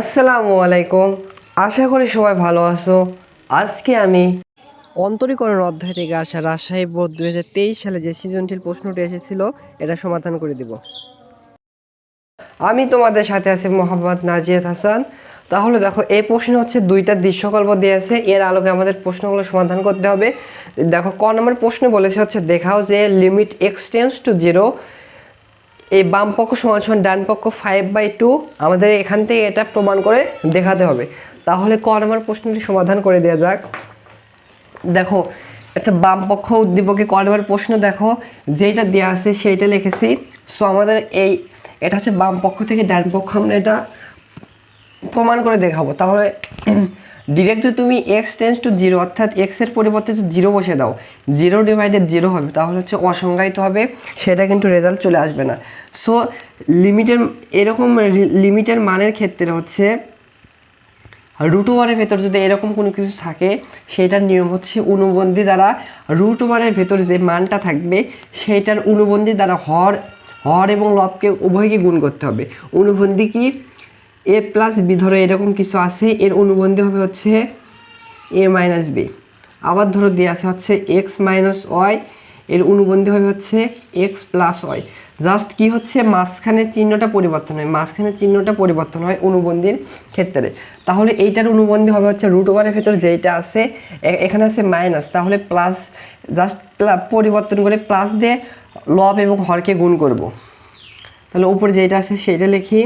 আসসালামু আলাইকুম। আশা করি সবাই ভালো আছো। আজকে আমি অন্তরীকরণ অধ্যায় থেকে আসা রাজশাহী বোর্ড হাজার তেইশ সালে যে সৃজনশীল প্রশ্নটি এসেছিল এটা সমাধান করে দিব। আমি তোমাদের সাথে আছি মোহাম্মদ নাজিয়াত হাসান। তাহলে দেখো এই প্রশ্ন হচ্ছে দুইটা দৃশ্যকল্প দিয়ে আছে এর আলোকে আমাদের প্রশ্নগুলো সমাধান করতে হবে। দেখো ক নম্বর প্রশ্ন বলেছে হচ্ছে দেখাও যে লিমিট এক্সটেন্স টু জিরো এই বাম পক্ষ সমান সমান ডান পক্ষ ফাইভ বাই টু আমাদের এখান থেকে এটা প্রমাণ করে দেখাতে হবে। তাহলে ক নম্বর প্রশ্নটি সমাধান করে দেওয়া যাক। দেখো, একটা বাম পক্ষ উদ্দীপকে কলমের প্রশ্ন দেখো যেটা দেওয়া আছে সেইটা লিখেছি। সো আমাদের এই, এটা হচ্ছে বাম পক্ষ থেকে ডান পক্ষ, আমরা এটা প্রমাণ করে দেখাবো। তাহলে ডিরেক্ট যদি তুমি এক্স টেন্স টু জিরো অর্থাৎ এক্সের পরিবর্তে যদি জিরো বসে দাও জিরো ডিভাইডেড জিরো হবে, তাহলে হচ্ছে অসংজ্ঞায়িত হবে, সেটা কিন্তু রেজাল্ট চলে আসবে না। সো লিমিটের এরকম লিমিটের মানের ক্ষেত্রে হচ্ছে রুট ওভারের ভেতর যদি এরকম কোনো কিছু থাকে, সেটার নিয়ম হচ্ছে অনুবন্ধী দ্বারা রুট ওভারের ভেতর যে মানটা থাকবে, সেটার অনুবন্ধী দ্বারা হর হর এবং লবকে উভয়কে গুণ করতে হবে। অনুবন্ধী কি? এ প্লাস বি ধরো এরকম কিছু আছে, এর অনুবন্ধী হবে হচ্ছে এ মাইনাস বি আবার ধরো দিয়ে আছে হচ্ছে এক্স মাইনাস ওয়াই এর অনুবন্ধী হবে হচ্ছে এক্স প্লাস ওয়াই জাস্ট কি হচ্ছে? মাঝখানের চিহ্নটা পরিবর্তন হয় মাঝখানের চিহ্নটা পরিবর্তন হয় অনুবন্ধীর ক্ষেত্রে। তাহলে এইটার অনুবন্ধী হবে হচ্ছে রুট ওভারের ভেতর যেইটা আছে এখানে আছে মাইনাস তাহলে প্লাস জাস্ট পরিবর্তন করে প্লাস দিয়ে লব এবং হরকে গুণ করব। তাহলে উপরে যেটা আছে সেটা লিখি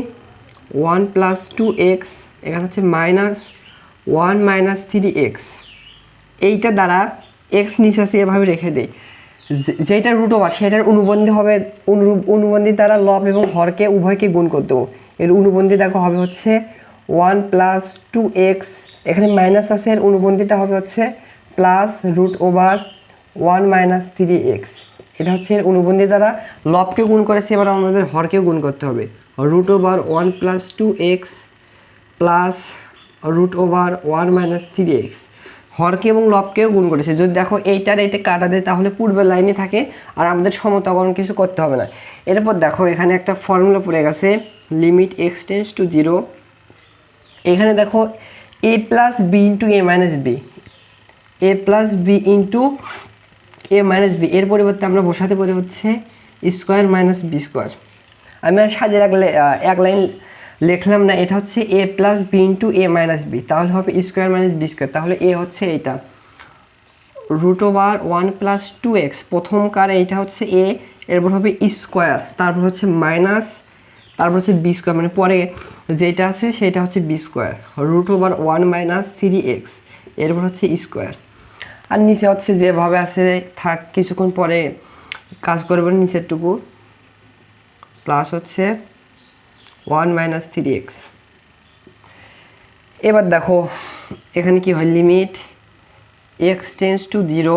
ওয়ান প্লাস টু এক্স, এখানে হচ্ছে minus one minus three X. এইটা দ্বারা এক্স নিচে এভাবে রেখে দেই। যে- যেটা রুট ওভার সেটার অনুবন্ধী হবে, অনুরূপ, অনুবন্ধী দ্বারা লব এবং হরকে উভয়কে গুণ করতে দেবো। এর অনুবন্ধী দেখো হবে হচ্ছে ওয়ান প্লাস টু এক্স, এখানে মাইনাস আছে, এর অনুবন্ধীটা হবে হচ্ছে plus root over one minus three X. এটা হচ্ছে এর অনুবন্ধী দ্বারা লবকে গুণ করেছে, এবার আমাদের হরকেও গুণ করতে হবে। One plus two X plus root over one minus three X হরকে এবং লবকেও গুণ করেছে। যদি দেখো এইটার এইটা কাটা দেয়, তাহলে পূর্বের লাইনে থাকে আর আমাদের সমতাকরণ কিছু করতে হবে না। এরপর দেখো, এখানে একটা ফর্মুলা পড়ে গেছে লিমিট এক্সটেন্স টু জিরো এখানে দেখো A plus B into A minus B A plus B into A minus B এর পরিবর্তে আমরা বসাতে পারি হচ্ছে স্কোয়ার মাইনাস বি স্কোয়ার আমি আর সাজের এক এক লাইন লিখলাম না, এটা হচ্ছে A plus B into A minus B তাহলে হবে স্কোয়ার মাইনাস বি স্কোয়ার তাহলে এ হচ্ছে এইটা। Root over one plus two X প্রথম কার এইটা হচ্ছে এ এরপর হবে স্কোয়ার তারপর হচ্ছে মাইনাস তারপর হচ্ছে বি স্কোয়ার মানে পরে যেটা আছে সেটা হচ্ছে B square root over one minus three x এরপর হচ্ছে স্কোয়ার আর নিচে হচ্ছে যেভাবে আছে, থাক কিছুক্ষণ পরে কাজ করবেন নিচেরটুকু। প্লাস হচ্ছে ওয়ান মাইনাস থ্রি এক্স এবার দেখো, এখানে কি হয় limit x tends to zero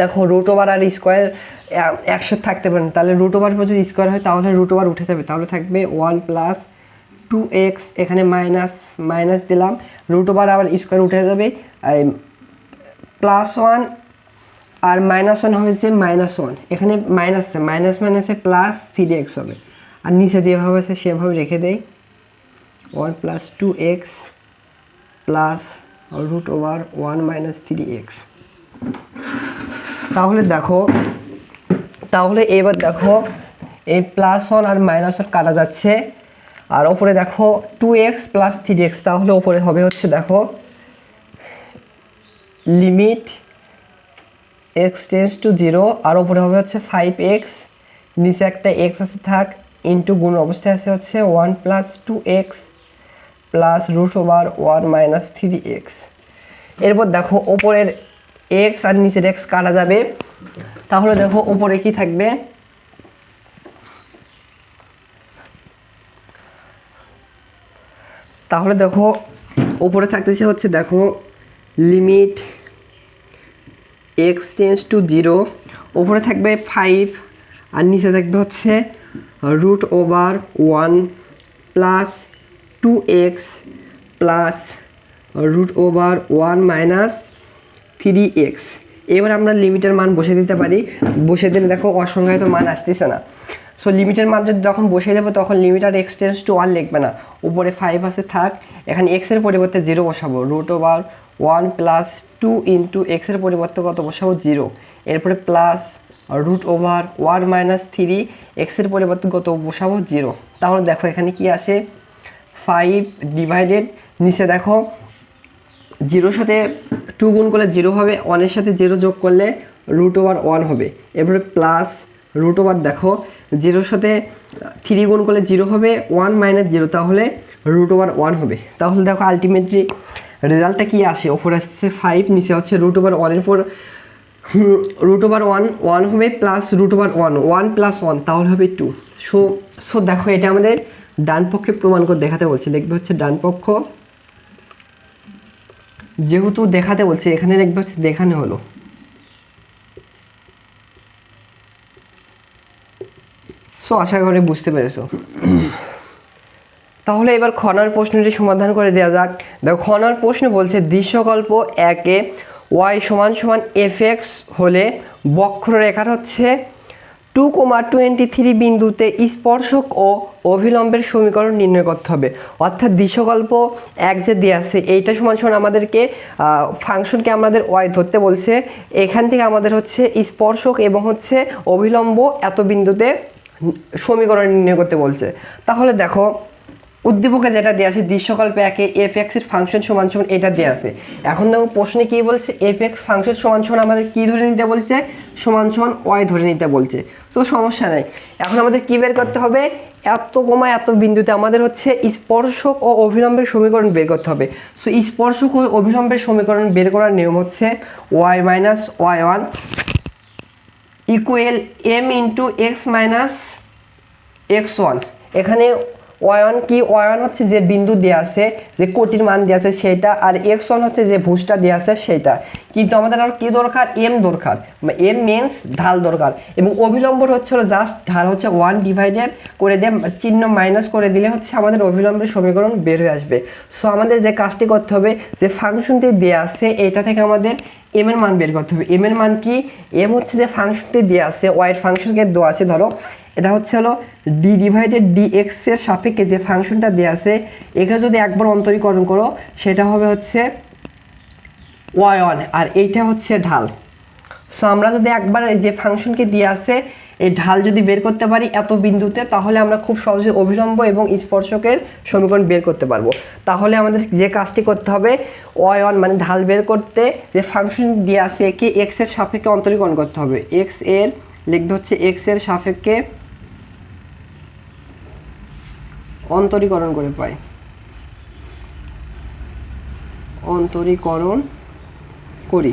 দেখো রুট ওভার আর স্কোয়ার একসাথে থাকতে পারেন তাহলে রুট ওভার পর যদি স্কোয়ার হয়, তাহলে রুট ওভার উঠে যাবে। তাহলে থাকবে ওয়ান প্লাস টু এক্স এখানে মাইনাস মাইনাস দিলাম। রুট ওভার আবার স্কোয়ার উঠে যাবে। প্লাস ওয়ান আর মাইনাস ওয়ান হয়েছে মাইনাস ওয়ান এখানে মাইনাস আছে মাইনাস মাইনাসে প্লাস থ্রি এক্স হবে। আর নিচে যেভাবে আছে সেভাবে রেখে দেয় one plus two x plus root over one minus three x তাহলে দেখো, তাহলে এবার দেখো, এই প্লাস ওয়ান আর মাইনাস ওয়ান কাটা যাচ্ছে। আর ওপরে দেখো two x plus three x তাহলে ওপরে হবে হচ্ছে দেখো limit x tends to zero আর ওপরে হবে হচ্ছে ফাইভ এক্স নিচে একটা এক্স আছে থাক ইন্টু গুণ অবস্থায় আছে হচ্ছে one plus two x plus root over one minus three x এরপর দেখো ওপরের এক্স আর নিচের এক্স কাটা যাবে। তাহলে দেখো ওপরে কি থাকবে? তাহলে দেখো ওপরে থাকতেছে হচ্ছে দেখো limit x tends to zero. ওপরে থাকবে ফাইভ আর নিচে থাকবে হচ্ছে root over one plus two x plus root over one minus three x এবার আমরা লিমিটের মান বসে দিতে পারি। বসে দিলে দেখো অসংজ্ঞায়িত মান আসতেছে না। সো লিমিটের মান যদি যখন বসিয়ে দেবো, তখন লিমিট আর এক্স টেন্স টু ওয়ান লিখবে না। উপরে ফাইভ আছে, থাক। এখানে এক্সের পরিবর্তে জিরো বসাবো। Root over one plus two into এক্সের পরিবর্তে কত? বসাবো জিরো এরপরে plus root over one minus three এক্সের পরিবর্তে কত? বসাবো জিরো তাহলে দেখো এখানে কি আসে? ফাইভ ডিভাইডেড নিচে দেখো জিরোর সাথে টু গুণ করলে জিরো হবে ওয়ানের সাথে জিরো যোগ করলে রুট ওভার ওয়ান হবে। এরপরে প্লাস রুট ওভার দেখো জিরোর সাথে থ্রি গুণ করলে জিরো হবে ওয়ান মাইনাস জিরো তাহলে রুট ওভার ওয়ান হবে। তাহলে দেখো আলটিমেটলি রেজাল্টটা কী আসে? ওপরে আসছে ফাইভ নিচে হচ্ছে রুট ওভার ওয়ানের পর রুট ওভার ওয়ান ওয়ান হবে plus root over one one plus one তাহলে হবে টু সো সো দেখো, এটা আমাদের ডান পক্ষে প্রমাণ করে দেখাতে বলছে। দেখবে হচ্ছে ডান পক্ষ যেহেতু দেখাতে বলছে, এখানে দেখবে হচ্ছে দেখানো হলো। সো আশা করি বুঝতে পেরেছ। তাহলে এবার খনার প্রশ্নটি সমাধান করে দেওয়া যাক। দেখো, খনার প্রশ্ন বলছে, দৃশ্যকল্প একে ওয়াই সমান সমান এফ এক্স হলে বক্ররেখার হচ্ছে টু কোমা টোয়েন্টি থ্রি বিন্দুতে স্পর্শক ও অভিলম্বের সমীকরণ নির্ণয় করতে হবে। অর্থাৎ দৃশ্যকল্প এক যে দেওয়া আছে, এইটা সমান সমান আমাদেরকে ফাংশনকে আমাদের ওয়াই ধরতে বলছে। এখান থেকে আমাদের হচ্ছে স্পর্শক এবং হচ্ছে অভিলম্ব এত বিন্দুতে সমীকরণ নির্ণয় করতে বলছে। তাহলে দেখো উদ্দীপকে যেটা দেওয়া আছে, দৃশ্যকল্পে একে এফ এক্সের ফাংশন সমান সমান এটা দেওয়া আছে। এখন দেখো, প্রশ্নে কি বলছে? এফ এক্স ফাংশন সমান সমান আমাদের কি ধরে নিতে বলছে? সমান সমান ওয়াই ধরে নিতে বলছে। তো সমস্যা নাই। এখন আমাদের কি বের করতে হবে? এত কমা, এত বিন্দুতে আমাদের হচ্ছে স্পর্শক ও অভিলম্বের সমীকরণ বের করতে হবে। সো স্পর্শক ও অভিলম্বের সমীকরণ বের করার নিয়ম হচ্ছে y minus y one equal m into x minus x one এখানে ওয়ান কি, ওয়ান হচ্ছে যে বিন্দু দেওয়া আছে, যে কোটির মান দেওয়া আছে সেটা, আর এক্স ওয়ান হচ্ছে যে ভুজটা দেওয়া আছে সেটা। কিন্তু আমাদের আর কি দরকার? এম দরকার। এম মিনস ঢাল দরকার। এবং অবিলম্বর হচ্ছে হলো জাস্ট ঢাল হচ্ছে ওয়ান ডিভাইডেড করে দিয়ে চিহ্ন মাইনাস করে দিলে হচ্ছে আমাদের অবিলম্বের সমীকরণ বের হয়ে আসবে। সো আমাদের যে কাজটি করতে হবে, যে ফাংশনটি দেওয়া আছে, এটা থেকে আমাদের এম এর মান বের করতে হবে। এম এর মান কি? এম হচ্ছে যে ফাংশনটি দেওয়া আছে ওয়াইড ফাংশনকে দেওয়া আছে, ধরো। এটা হচ্ছে হলো ডি ডিভাইডেড ডি এক্সের সাপেক্ষে যে ফাংশনটা দেওয়া আছে, একে যদি একবার অন্তরীকরণ করো, সেটা হবে হচ্ছে ওয়াই ওয়ান আর এইটা হচ্ছে ঢাল। সো আমরা যদি একবার যে ফাংশনকে দিয়ে আছে এই ঢাল যদি বের করতে পারি এত বিন্দুতে, তাহলে আমরা খুব সহজে অভিলম্ব এবং স্পর্শকের সমীকরণ বের করতে পারব। তাহলে আমাদের যে কাজটি করতে হবে ওয়ান মানে ঢাল বের করতে যে ফাংশন দিয়ে আছে একে এক্সের সাপেক্ষে অন্তরীকরণ করতে হবে। এক্সের লিখতে হচ্ছে এক্সের সাপেক্ষে অন্তরীকরণ করে পাই। অন্তরীকরণ করি।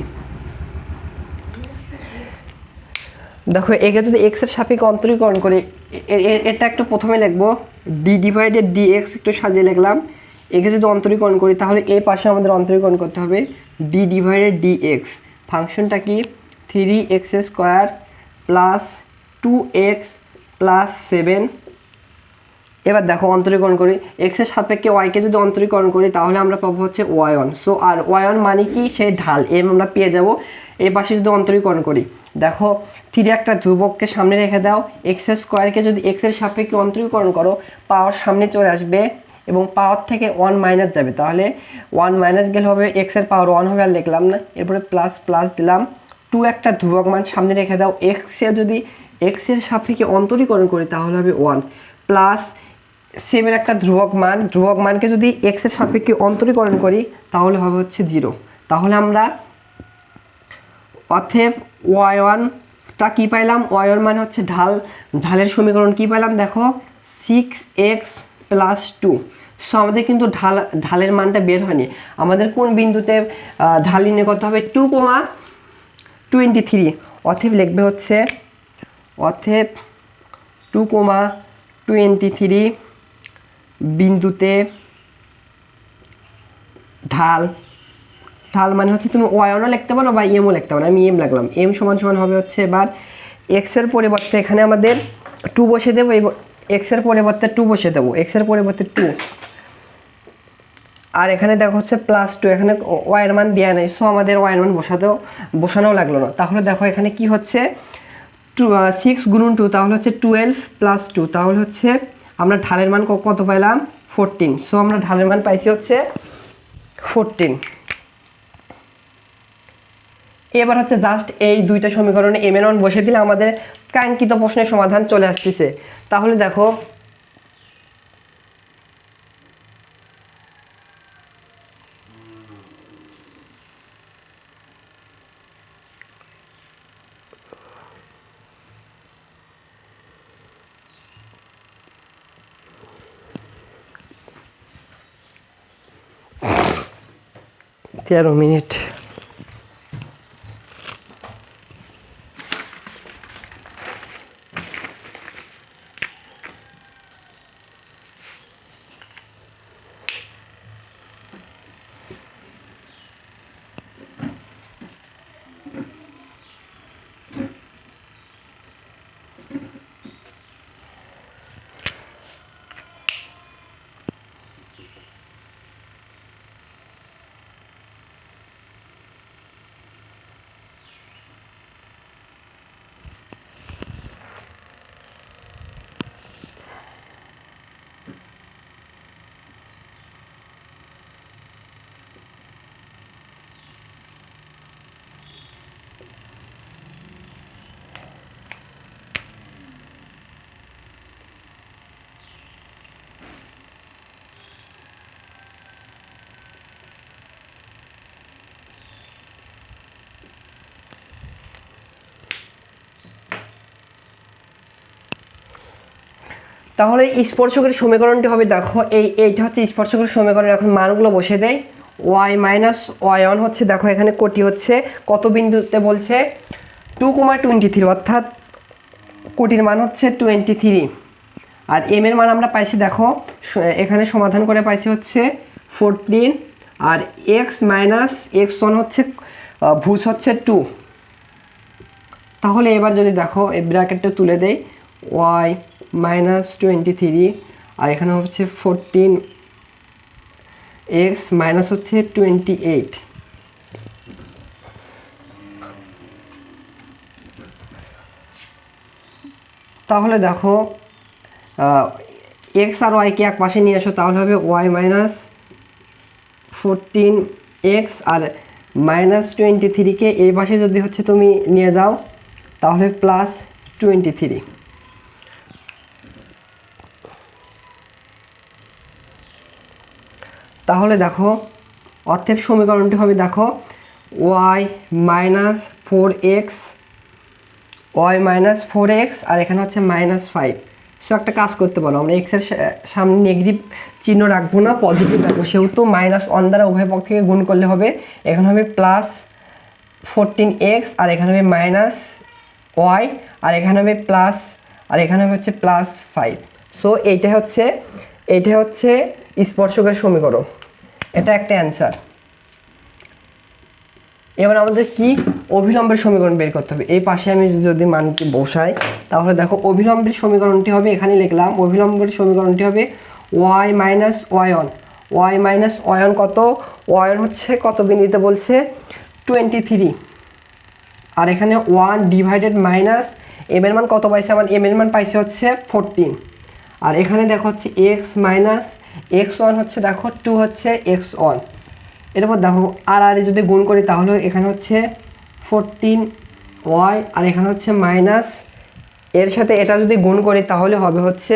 দেখো একে যদি এক্সের সাপেক্ষে অন্তরীকরণ করি, এ- এ- এটা একটু প্রথমে লিখব। ডি ডিভাইডেড ডি এক্স একটু সাজিয়ে লিখলাম। একে যদি অন্তরীকরণ করি, তাহলে এই পাশে আমাদের অন্তরীকরণ করতে হবে ডি ডিভাইডেড ডি এক্স ফাংশনটা কি? Three x square plus two x plus seven এবার দেখো, অন্তরীকরণ করি। এক্সের সাপেক্ষে ওয়াইকে যদি অন্তরীকরণ করি, তাহলে আমরা পাবো হচ্ছে ওয়াই ওয়ান সো আর ওয়াই ওয়ান মানে কি? সেই ঢাল, এম আমরা পেয়ে যাব। এ পাশে যদি অন্তরীকরণ করি দেখো থ্রি একটা ধ্রুবককে সামনে রেখে দাও। এক্স স্কোয়ারকে যদি এক্সের সাপেক্ষে অন্তরীকরণ করো পাওয়ার সামনে চলে আসবে এবং পাওয়ার থেকে ওয়ান মাইনাস যাবে। তাহলে ওয়ান মাইনাস গেলে হবে এক্সের পাওয়ার ওয়ান হবে আর লিখলাম না। এরপরে প্লাস প্লাস দিলাম। টু একটা ধ্রুবক মান সামনে রেখে দাও। এক্স যদি এক্সের সাপেক্ষে অন্তরীকরণ করি, তাহলে হবে ওয়ান প্লাস সেমের একটা ধ্রুবক মান। ধ্রুবক মানকে যদি এক্সের সাপেক্ষে অন্তরীকরণ করি, তাহলে হবে হচ্ছে জিরো তাহলে আমরা অথেব ওয়াই ওয়ানটা কী পাইলাম? ওয়াই ওয়ান মানে হচ্ছে ঢাল। ঢালের সমীকরণ কী পাইলাম? দেখো six x plus two so আমাদের কিন্তু ঢাল, ঢালের মানটা বের হয়নি। আমাদের কোন বিন্দুতে ঢাল নির্ণয় করতে হবে? টু কোমা টোয়েন্টি থ্রি অথেব লিখবে হচ্ছে অথেব টু কোমা টোয়েন্টি থ্রি বিন্দুতে ঢাল ঢাল মানে হচ্ছে তুমি ওয়াইনও লিখতে পারো বা এমও লিখতে পারো। আমি এম লাগলাম এম সমান সমান হবে হচ্ছে এবার এক্সের পরিবর্তে এখানে আমাদের টু বসে দেবো এবং এক্সের পরিবর্তে টু বসে দেবো। এক্সের পরিবর্তে টু আর এখানে দেখো হচ্ছে প্লাস টু এখানে ওয়াইয়ের মান দেওয়া নেই। সো আমাদের ওয়াইয়ের মান বসাতেও বসানোও লাগল না। তাহলে দেখো এখানে কি হচ্ছে? টু সিক্স গুণন টু তাহলে হচ্ছে টুয়েলভ প্লাস টু তাহলে হচ্ছে আমরা ঢালের মান কত পাইলাম? ফোরটিন সো আমরা ঢালের মান পাইছি হচ্ছে ফোরটিন এবার হচ্ছে জাস্ট এই দুইটা সমীকরণে এম এর মান বসে দিলে আমাদের কাঙ্ক্ষিত প্রশ্নের সমাধান চলে আসতেছে। তাহলে দেখো, তেরো মিনিট। তাহলে স্পর্শকের সমীকরণটি হবে, দেখো, এই এইটা হচ্ছে স্পর্শকের সমীকরণ এখন মানগুলো বসে দেয় ওয়াই মাইনাস ওয়াই ওয়ান হচ্ছে, দেখো, এখানে কোটি হচ্ছে, কত বিন্দুতে বলছে? টু কমা টোয়েন্টি থ্রি অর্থাৎ কোটির মান হচ্ছে টোয়েন্টি থ্রি আর এম এর মান আমরা পাইছি, দেখো এখানে সমাধান করে পাইছি হচ্ছে ফোরটিন আর এক্স মাইনাস এক্স ওয়ান হচ্ছে ভুজ হচ্ছে টু তাহলে এবার যদি দেখো, এই ব্র্যাকেটটা তুলে দেই ওয়াই মাইনাস টোয়েন্টি থ্রি আর এখানে হচ্ছে ফোরটিন এক্স মাইনাস হচ্ছে টোয়েন্টি এইট তাহলে দেখো এক্স আর ওয়াইকে এক পাশে নিয়ে আসো তাহলে হবে ওয়াই মাইনাস ফোরটিন এক্স আর মাইনাস টোয়েন্টি থ্রিকে এই পাশে যদি হচ্ছে তুমি নিয়ে যাও, তাহলে প্লাস টোয়েন্টি থ্রি তাহলে দেখো অর্থের সমীকরণটি হবে দেখো y minus four x y minus four x আর এখানে হচ্ছে মাইনাস ফাইভ সো একটা কাজ করতে পারো, আমরা এক্সের সামনে নেগেটিভ চিহ্ন রাখব না পজিটিভ রাখব। সেহেতু মাইনাস ওয়ান দ্বারা উভয় পক্ষে গুণ করলে হবে, এখানে হবে প্লাস ফোরটিন এক্স আর এখানে হবে মাইনাস ওয়াই আর এখানে হবে প্লাস আর এখানে হবে হচ্ছে প্লাস ফাইভ সো এইটা হচ্ছে এইটা হচ্ছে স্পর্শকের সমীকরণ। এটা একটা অ্যান্সার এবার আমাদের কি অভিলম্বের সমীকরণ বের করতে হবে? এই পাশে আমি যদি মানটি বসাই, তাহলে দেখো অভিলম্বের সমীকরণটি হবে, এখানে লিখলাম অভিলম্বের সমীকরণটি হবে y minus y one y minus y one কত? ওয়াইন হচ্ছে কত বিন্দুতে বলছে? টোয়েন্টি থ্রি আর এখানে ওয়ান ডিভাইডেড মাইনাস এম এর মান কত পাইছে? আমার এম এর মান পাইছে হচ্ছে ফোরটিন আর এখানে দেখো হচ্ছে এক্স মাইনাস এক্স ওয়ান হচ্ছে দেখো টু হচ্ছে এক্স ওয়ান এরপর দেখো, আর আর যদি গুণ করি, তাহলে এখানে হচ্ছে ফোরটিন ওয়াই আর এখানে হচ্ছে মাইনাস এর সাথে এটা যদি গুণ করি, তাহলে হবে হচ্ছে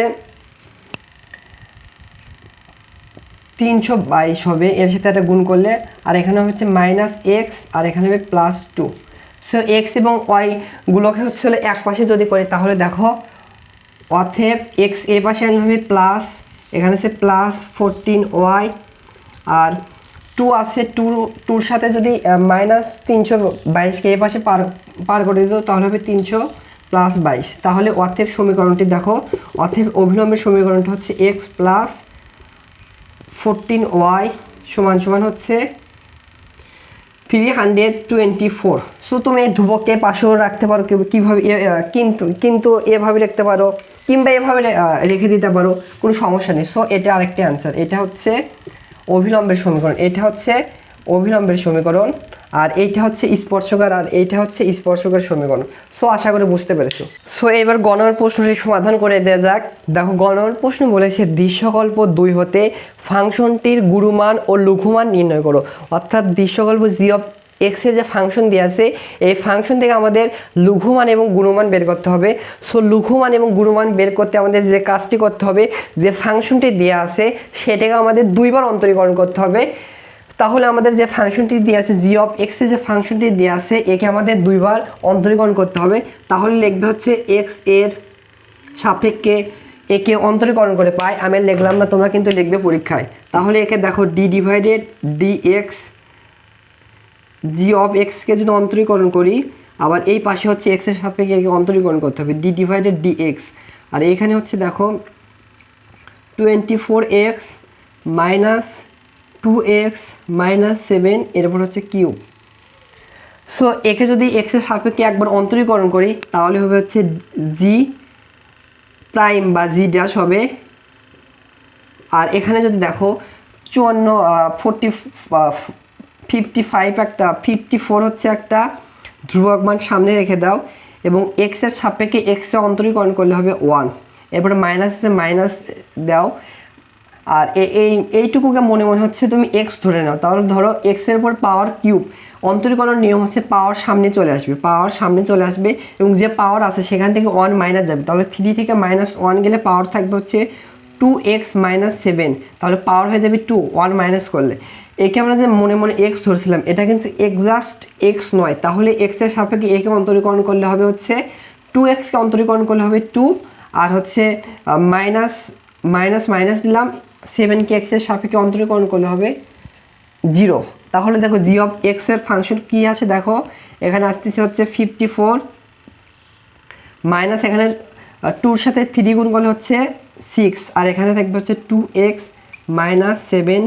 তিনশো বাইশ হবে। এর সাথে একটা গুণ করলে, আর এখানে হচ্ছে মাইনাস এক্স আর এখানে হবে প্লাস টু সো এক্স এবং ওয়াইগুলোকে হচ্ছে এক পাশে যদি করি, তাহলে দেখো অথেব এক্স এ পাশে আনলে হবে প্লাস এখানে আছে প্লাস ফোরটিন ওয়াই আর টু আছে টু টুর সাথে যদি মাইনাস তিনশো বাইশকে এ পাশে পার পার করে দিত, তাহলে হবে তিনশো প্লাস বাইশ। তাহলে অথেব সমীকরণটি দেখো, অথেব অভিলম্বের সমীকরণটি হচ্ছে এক্স প্লাস ফোরটিন ওয়াই সমান সমান হচ্ছে three hundred twenty four so তুমি ধ্রুবককে পাশেও রাখতে পারো কীভাবে কিন্তু কিন্তু এভাবে রাখতে পারো, কিংবা এভাবে রেখে দিতে পারো, কোনো সমস্যা নেই। সো এটা আরেকটি অ্যান্সার এটা হচ্ছে অভিলম্বের সমীকরণ। এটা হচ্ছে অভিলম্বের সমীকরণ। আর এইটা হচ্ছে স্পর্শকার আর এইটা হচ্ছে স্পর্শকার সমীকরণ। সো আশা করে বুঝতে পেরেছ। সো এবার গণনার প্রশ্নটি সমাধান করে দেওয়া যাক। দেখো, গণনার প্রশ্ন বলেছে দৃশ্যকল্প দুই হতে ফাংশনটির গুরুমান ও লঘুমান নির্ণয় করো। অর্থাৎ দৃশ্যকল্প জি অফ এক্স যে ফাংশন দিয়ে আছে, এই ফাংশন থেকে আমাদের লঘুমান এবং গুণমান বের করতে হবে। সো লঘুমান এবং গুণমান বের করতে আমাদের যে কাজটি করতে হবে, যে ফাংশনটি দেওয়া আছে, সেটাকে আমাদের দুইবার অন্তরীকরণ করতে হবে। তাহলে আমাদের যে ফাংশনটি দেওয়া আছে জি অফ এক্স যে ফাংশনটি দেওয়া আছে, একে আমাদের দুইবার অন্তরীকরণ করতে হবে। তাহলে লিখবে হচ্ছে এক্সের সাপেক্ষে একে অন্তরীকরণ করে পাই। আমি লিখলাম না, তোমরা কিন্তু লিখবে পরীক্ষায়। তাহলে একে দেখো d divided d x G of এক্সকে যদি অন্তরীকরণ করি, আবার এই পাশে হচ্ছে এক্সের সাপেক্ষে একে অন্তরীকরণ করতে হবে ডি ডিভাইডেড ডি এক্স আর এখানে হচ্ছে দেখো twenty four x minus two x minus seven এরপর হচ্ছে কিউব সো একে যদি এক্সের সাপেক্ষে একবার অন্তরীকরণ করি, তাহলে হবে হচ্ছে জি প্রাইম বা জি ড্যাশ হবে। আর এখানে যদি দেখো, চুয়ান্ন ফোরটি ফিফটি ফাইভ একটা ফিফটি ফোর হচ্ছে একটা ধ্রুবক মান সামনে রেখে দাও এবং এক্সের সাপেক্ষে এক্সে অন্তরীকরণ করলে হবে ওয়ান এরপরে মাইনাসে মাইনাস দাও। আর এই এইটুকুকে মনে মনে হচ্ছে তুমি এক্স ধরে নাও। তাহলে ধরো এক্সের উপর পাওয়ার কিউব অন্তরীকরণ নিয়ম হচ্ছে পাওয়ার সামনে চলে আসবে। পাওয়ার সামনে চলে আসবে এবং যে পাওয়ার আছে সেখান থেকে ওয়ান মাইনাস যাবে। তাহলে থ্রি থেকে মাইনাস ওয়ান গেলে পাওয়ার থাকবে হচ্ছে টু এক্স মাইনাস সেভেন তাহলে পাওয়ার হয়ে যাবে টু ওয়ান মাইনাস করলে। একে আমরা যে মনে মনে এক্স ধরছিলাম, এটা কিন্তু এক্সাক্ট এক্স নয়। তাহলে এক্সের সাপেক্ষে একে অন্তরীকরণ করলে হবে হচ্ছে টু এক্সকে অন্তরীকরণ করলে হবে টু আর হচ্ছে মাইনাস মাইনাস মাইনাস দিলাম সেভেনকে এক্সের সাপেক্ষে অন্তরীকরণ করলে হবে জিরো তাহলে দেখো জি অফ এক্সের ফাংশন কী আছে? দেখো, এখানে আসতেছে হচ্ছে ফিফটি ফোর মাইনাস এখানে টুর সাথে থ্রি গুণ করলে হচ্ছে সিক্স আর এখানে থাকবে হচ্ছে two x minus seven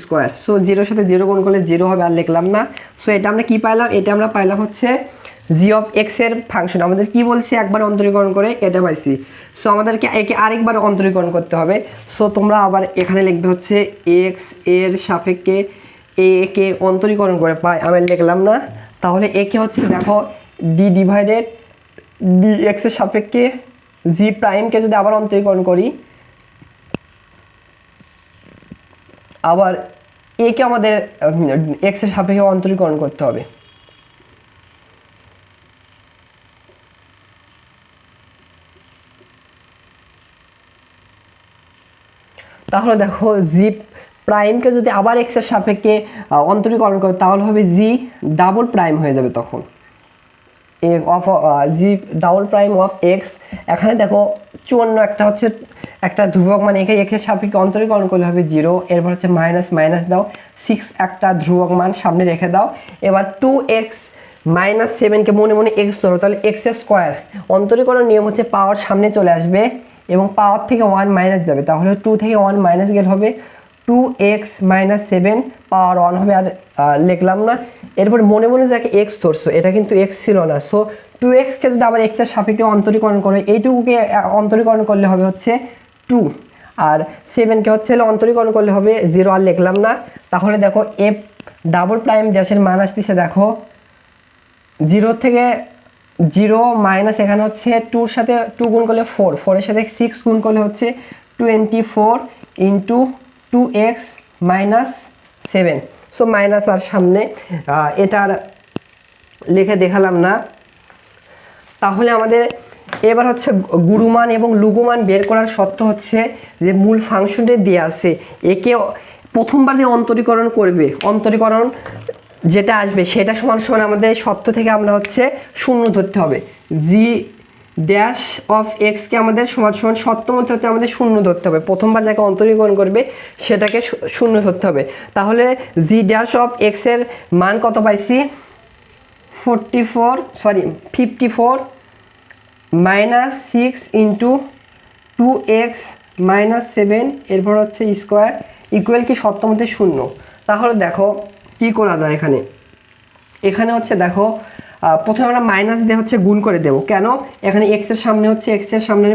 square so জিরোর সাথে জিরো গুণ করলে জিরো হবে, আর লিখলাম না। সো এটা আমরা কি পাইলাম? এটা আমরা পাইলাম হচ্ছে জি অফ এক্সের ফাংশন আমাদের কি বলছে? একবার অন্তরীকরণ করে এটা পাইছি। সো আমাদেরকে একে আরেকবার অন্তরীকরণ করতে হবে। সো তোমরা আবার এখানে লিখবে হচ্ছে এক্সের সাপেক্ষে এ কে অন্তরীকরণ করে পাই। আমি লিখলাম না। তাহলে একে হচ্ছে দেখো ডি ডিভাইডেড ডি এক্সের সাপেক্ষে জি প্রাইমকে যদি আবার অন্তরীকরণ করি, আবার একে আমাদের এক্সের সাপেক্ষে অন্তরীকরণ করতে হবে। তাহলে দেখো জি প্রাইমকে যদি আবার এক্সের সাপেক্ষে অন্তরীকরণ করে, তাহলে হবে জি ডাবল প্রাইম হয়ে যাবে তখন। Of G double prime of x এখানে দেখো চুয়ান্ন একটা হচ্ছে একটা ধ্রুবক মানে একে একের সাপেক্ষে অন্তরীকরণ করলে হবে জিরো এরপর হচ্ছে মাইনাস মাইনাস দাও। সিক্স একটা ধ্রুবক মান সামনে রেখে দাও। এবার টু এক্স মাইনাস সেভেনকে মনে মনে এক্স ধরো, তাহলে এক্সের স্কোয়ার অন্তরীকরণ নিয়ম হচ্ছে পাওয়ার সামনে চলে আসবে। এবং পাওয়ার থেকে ওয়ান মাইনাস যাবে। তাহলে টু থেকে ওয়ান মাইনাস গেলে হবে two x minus seven power one হবে আর লিখলাম না। এরপর মনে মনে যাকে এক্স ধরছো, এটা কিন্তু এক্স ছিল না। সো টু এক্সকে যদি আবার এক্সের সাপেক্ষে অন্তরীকরণ করে, এইটুকুকে অন্তরীকরণ করলে হবে হচ্ছে টু আর সেভেনকে হচ্ছে হলো অন্তরীকরণ করলে হবে জিরো আর লিখলাম না। তাহলে দেখো এফ ডাবল প্রাইম গ্যাসের মান আসতেছে, দেখো জিরো থেকে জিরো মাইনাস এখানে হচ্ছে টুর সাথে টু গুণ করলে ফোর। ফোরের সাথে সিক্স গুণ করলে হচ্ছে twenty four into two x minus seven. So minus আর সামনে আহ, এটা আর লিখে দেখালাম না। তাহলে আমাদের এবার হচ্ছে গুরুমান এবং লুগুমান বের করার সত্য হচ্ছে যে মূল ফাংশনটি দেওয়া আছে। একে প্রথমবার যে অন্তরীকরণ করবে অন্তরীকরণ যেটা আসবে, সেটা সমান সমান আমাদের সত্য থেকে আমরা হচ্ছে শূন্য ধরতে হবে। জি ড্যাশ অফ এক্সকে আমাদের সমান সমান সত্য মধ্যে হতে আমাদের শূন্য ধরতে হবে। প্রথমবার যাকে অন্তরীকরণ করবে, সেটাকে শূন্য ধরতে হবে। তাহলে জি ড্যাশ অফ এক্সের মান কত পাইছি? Forty four sorry fifty four minus six into two x minus seven এরপর হচ্ছে স্কোয়ার ইকুয়াল কি মধ্যে শূন্য। তাহলে দেখো কি করা যায় এখানে? এখানে হচ্ছে দেখো প্রথমে আমরা মাইনাস দিয়ে হচ্ছে গুণ করে দেবো। কেন? এখানে এক্সের সামনে হচ্ছে এক্সের সামনে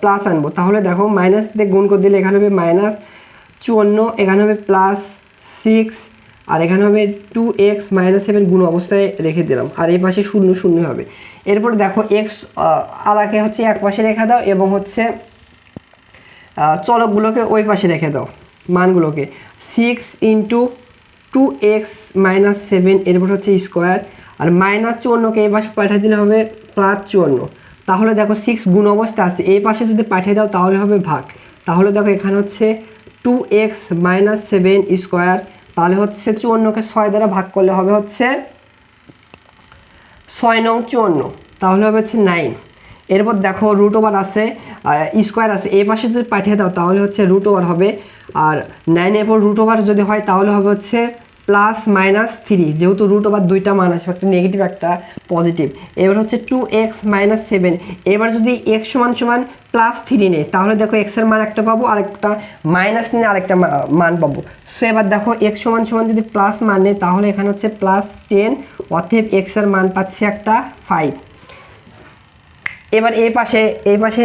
প্লাস আনব। তাহলে দেখো মাইনাস দিয়ে গুণ করে দিলে এখানে হবে মাইনাস চুয়ান্ন, এখানে হবে প্লাস সিক্স আর এখানে হবে টু এক্স মাইনাস সেভেন গুণ অবস্থায় রেখে দিলাম। আর এই পাশে শূন্য শূন্য হবে। এরপর দেখো এক্স আলাকে হচ্ছে এক পাশে রেখে দাও এবং হচ্ছে চলকগুলোকে ওই পাশে রেখে দাও, মানগুলোকে। Six into two x minus seven এরপর হচ্ছে স্কোয়ার আর মাইনাস চুয়ান্নকে এই পাশে পাঠিয়ে দিলে হবে প্লাস চুয়ান্ন। তাহলে দেখো সিক্স গুণ অবস্থা আছে। এই পাশে যদি পাঠিয়ে দাও তাহলে হবে ভাগ। তাহলে দেখো এখানে হচ্ছে two x minus seven square তাহলে হচ্ছে চুয়ান্নকে ছয় দ্বারা ভাগ করলে হবে হচ্ছে ছয় নং চুয়ান্ন। তাহলে হবে হচ্ছে নাইন এরপর দেখো রুট ওভার আছে স্কোয়ার আছে। এই পাশে যদি পাঠিয়ে দাও তাহলে হচ্ছে রুট ওভার হবে আর নাইনের পর রুট ওভার যদি হয়, তাহলে হবে হচ্ছে প্লাস মাইনাস থ্রি যেহেতু রুট ওভার দুইটা মান আছে, একটা নেগেটিভ একটা পজিটিভ এবার হচ্ছে টু এক্স মাইনাস সেভেন এবার যদি এক্স সমান সমান প্লাস থ্রি নেই, তাহলে দেখো এক্সের মান একটা পাবো আর একটা মাইনাস নিয়ে আরেকটা মান পাবো। সো এবার দেখো এক্স সমান সমান যদি প্লাস মান নেই, তাহলে এখানে হচ্ছে প্লাস টেন অতএব এক্সের মান পাচ্ছি একটা ফাইভ এবার এই পাশে এই পাশে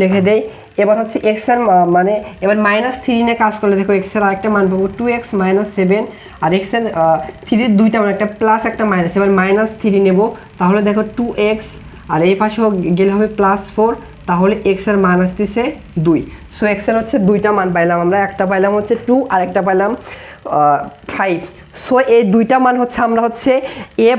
লিখে দেই এবার হচ্ছে এক্সের মানে এবার মাইনাস থ্রি নিয়ে কাজ করলে দেখো এক্সের আরেকটা মান পাবো টু এক্স মাইনাস সেভেন আর এক্সের থ্রির দুইটা মানে একটা প্লাস একটা মাইনাস এবার মাইনাস থ্রি নেব, তাহলে দেখো টু এক্স আর এই পাশে গেলে হবে প্লাস ফোর তাহলে এক্সের মান আসতেছে দুই। সো এক্সের হচ্ছে দুইটা মান পাইলাম আমরা, একটা পাইলাম হচ্ছে টু আর একটা পাইলাম ফাইভ সো এই দুইটা মান হচ্ছে, আমরা হচ্ছে এ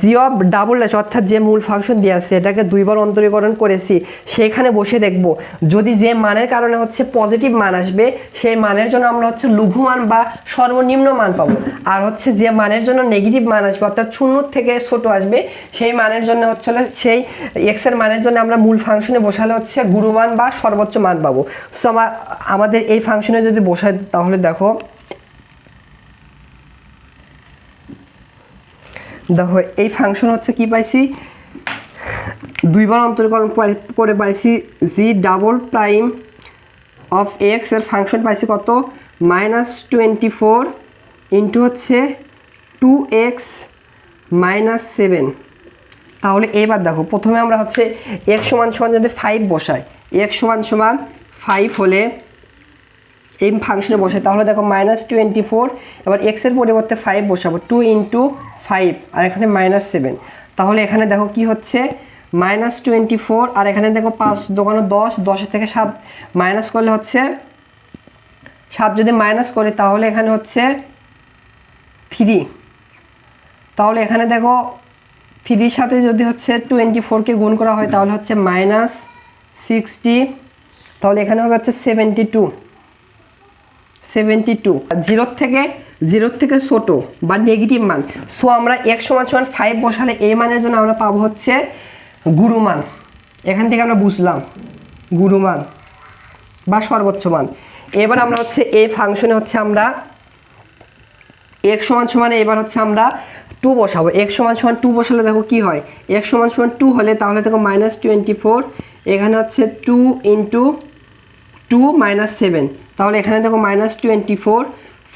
জি অফ ডাবল ড্যাশ অর্থাৎ যে মূল ফাংশন দিয়ে আছে, এটাকে দুইবার অন্তরীকরণ করেছি, সেখানে বসে দেখব। যদি যে মানের কারণে হচ্ছে পজিটিভ মান আসবে, সেই মানের জন্য আমরা হচ্ছে লঘু মান বা সর্বনিম্ন মান পাবো। আর হচ্ছে যে মানের জন্য নেগেটিভ মান আসবে, অর্থাৎ শূন্য থেকে ছোট আসবে, সেই মানের জন্য হচ্ছে সেই এক্সের মানের জন্য আমরা মূল ফাংশনে বসালে হচ্ছে গুরুমান বা সর্বোচ্চ মান পাবো। সো আমার আমাদের এই ফাংশনে যদি বসাই, তাহলে দেখো দেখো, এই ফাংশন হচ্ছে কি পাইছি? দুইবার অন্তরীকরণ করে- পাইছি জি ডাবল প্রাইম অফ এক্সের ফাংশন পাইছি কত? মাইনাস টোয়েন্টি ফোর ইন্টু হচ্ছে টু এক্স মাইনাস সেভেন তাহলে এবার দেখো, প্রথমে আমরা হচ্ছে এক সমান সমান যদি ফাইভ বসাই এক সমান সমান ফাইভ হলে এই ফাংশনে বসে তাহলে দেখো মাইনাস টোয়েন্টি ফোর এবার এক্সের পরিবর্তে ফাইভ বসাবো টু ইন্টু ফাইভ আর এখানে মাইনাস সেভেন তাহলে এখানে দেখো কি হচ্ছে? মাইনাস টোয়েন্টি ফোর আর এখানে দেখো পাঁচ, দোকানে দশ, দশের থেকে সাত। মাইনাস করলে হচ্ছে, সাত যদি মাইনাস করি, তাহলে এখানে হচ্ছে থ্রি তাহলে এখানে দেখো থ্রির সাথে যদি হচ্ছে টোয়েন্টি ফোরকে গুণ করা হয়, তাহলে হচ্ছে মাইনাস সিক্সটি তাহলে এখানে হবে হচ্ছে সেভেন্টি টু সেভেন্টি টু জিরোর থেকে জিরোর থেকে ছোটো বা নেগেটিভ মান। সো আমরা এক সমান সমান ফাইভ বসালে এই মানের জন্য আমরা পাবো হচ্ছে গুরুমান এখান থেকে আমরা বুঝলাম গুরুমান বা সর্বোচ্চ মান। এবার আমরা হচ্ছে এই ফাংশনে হচ্ছে আমরা এক সমান সমানে এবার হচ্ছে আমরা টু বসাবো। এক সমান সমান টু বসালে দেখো কি হয়? এক সমান সমান টু হলে তাহলে দেখো মাইনাস টোয়েন্টি ফোর এখানে হচ্ছে two into two minus seven তাহলে এখানে দেখো minus twenty four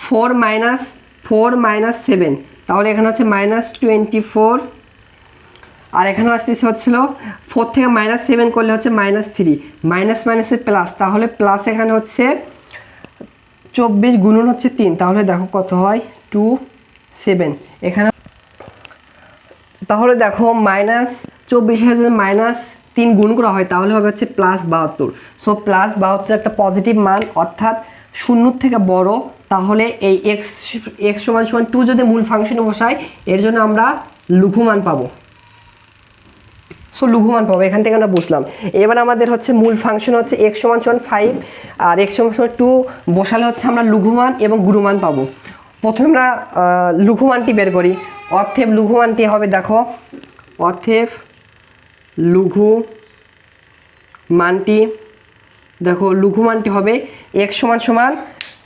four minus four minus seven. তাহলে এখানে হচ্ছে মাইনাস টোয়েন্টি ফোর। আর এখানে আসতেছে হচ্ছিল ফোর থেকে মাইনাস সেভেন করলে হচ্ছে মাইনাস থ্রি। মাইনাস মাইনাসের প্লাস। তাহলে প্লাস এখানে হচ্ছে চব্বিশ গুণন হচ্ছে তিন। তাহলে দেখো কত হয়? Two seven. এখানে তাহলে দেখো মাইনাস চব্বিশে যদি মাইনাস তিন গুণ করা হয়, তাহলে হবে হচ্ছে প্লাস বাহাত্তর। সো প্লাস বাহাত্তর একটা পজিটিভ মান, অর্থাৎ শূন্যর থেকে বড় তাহলে এই এক্স এক্স সমান সমান টু যদি মূল ফাংশনে বসাই, এর জন্য আমরা লঘু মান পাবো। সো লঘুমান পাবো, এখান থেকে আমরা বুঝলাম। এবার আমাদের হচ্ছে মূল ফাংশন হচ্ছে এক্স সমান সমান ফাইভ আর এক্স সমান সমান টু বসালে হচ্ছে আমরা লঘুমান এবং গুরুমান পাবো। প্রথমে আমরা লঘুমানটি বের করি। অর্থেব লঘুমানটি হবে, দেখো অর্থেব লঘু মানটি দেখো, লঘুমানটি হবে এক্স সমান সমান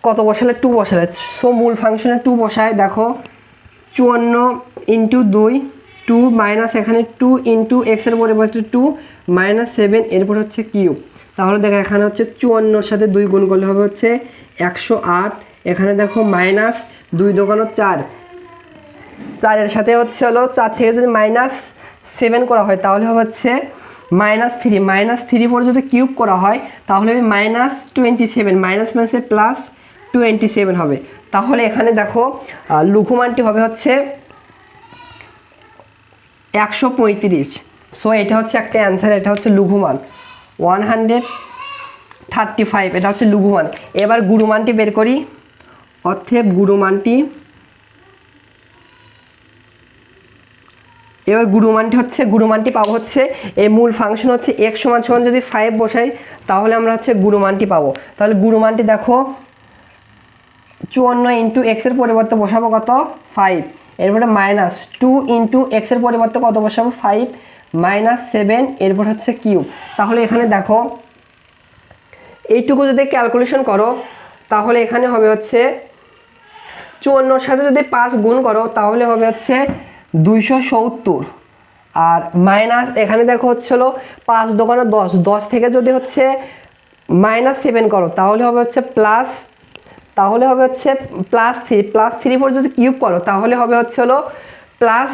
কত বসালে? টু বসালে। সো মূল ফাংশনে টু বসায়, দেখো। চুয়ান্ন ইন্টু দুই টু মাইনাস এখানে টু ইন্টু এক্সের পরিবর্তে টু মাইনাস সেভেন এরপর হচ্ছে কিউব তাহলে দেখো, এখানে হচ্ছে চুয়ান্নর সাথে দুই গুণ করলে হবে হচ্ছে একশো আট। এখানে দেখো মাইনাস দুই দোকানো চার। চারের সাথে হচ্ছে হলো, চার থেকে যদি মাইনাস সেভেন করা হয়, তাহলে হবে হচ্ছে মাইনাস থ্রি মাইনাস থ্রি পরে যদি কিউব করা হয়, তাহলে হবে মাইনাস টোয়েন্টি সেভেন মাইনাস মাইনাসে প্লাস টোয়েন্টি সেভেন হবে। তাহলে এখানে দেখো লঘুমানটি হবে হচ্ছে একশো পঁয়ত্রিশ। সো এটা হচ্ছে একটা অ্যান্সার এটা হচ্ছে লঘুমান। ওয়ান হান্ড্রেড থার্টি ফাইভ এটা হচ্ছে লঘুমান। এবার গুরুমানটি বের করি। অর্থেব গুরুমানটি, এবার গুরুমানটি হচ্ছে, গুরুমানটি পাবো হচ্ছে, এই মূল ফাংশন হচ্ছে এক সমান সমান যদি ফাইভ বসাই, তাহলে আমরা হচ্ছে গুরুমানটি পাবো। তাহলে গুরুমানটি দেখো চুয়ান্ন ইন্টু এক্সের পরিবর্তে বসাবো কত? ফাইভ এরপরে মাইনাস টু ইন্টু এক্সের পরিবর্তে কত বসাবো? ফাইভ মাইনাস সেভেন এরপর হচ্ছে কিউব। তাহলে এখানে দেখো, এইটুকু যদি ক্যালকুলেশন করো, তাহলে এখানে হবে হচ্ছে চুয়ান্নর সাথে যদি পাঁচ গুণ করো, তাহলে হবে হচ্ছে দুইশো সত্তর। আর মাইনাস এখানে দেখো হচ্ছিল পাঁচ দোকানে দশ। দশ থেকে যদি হচ্ছে মাইনাস সেভেন করো, তাহলে হবে হচ্ছে প্লাস তাহলে হবে হচ্ছে প্লাস থ্রি প্লাস থ্রি পর যদি কিউব করো, তাহলে হবে হচ্ছে হলো প্লাস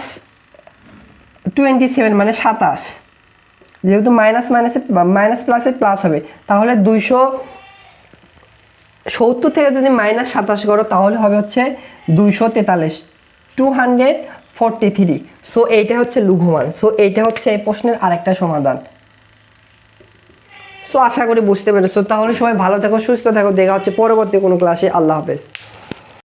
টোয়েন্টি সেভেন মানে সাতাশ। যেহেতু মাইনাস মাইনাসে মাইনাস প্লাসে প্লাস হবে, তাহলে দুইশো সত্তর থেকে যদি মাইনাস সাতাশ করো, তাহলে হবে হচ্ছে দুইশো তেতাল্লিশ two hundred forty three so এইটা হচ্ছে লুঘুমান। সো এইটা হচ্ছে এই প্রশ্নের আরেকটা সমাধান। সো আশা করি বুঝতে পেরেছ। তাহলে সবাই ভালো থাকো, সুস্থ থাকো। দেখা হচ্ছে পরবর্তী কোনো ক্লাসে আল্লাহ হাফেজ।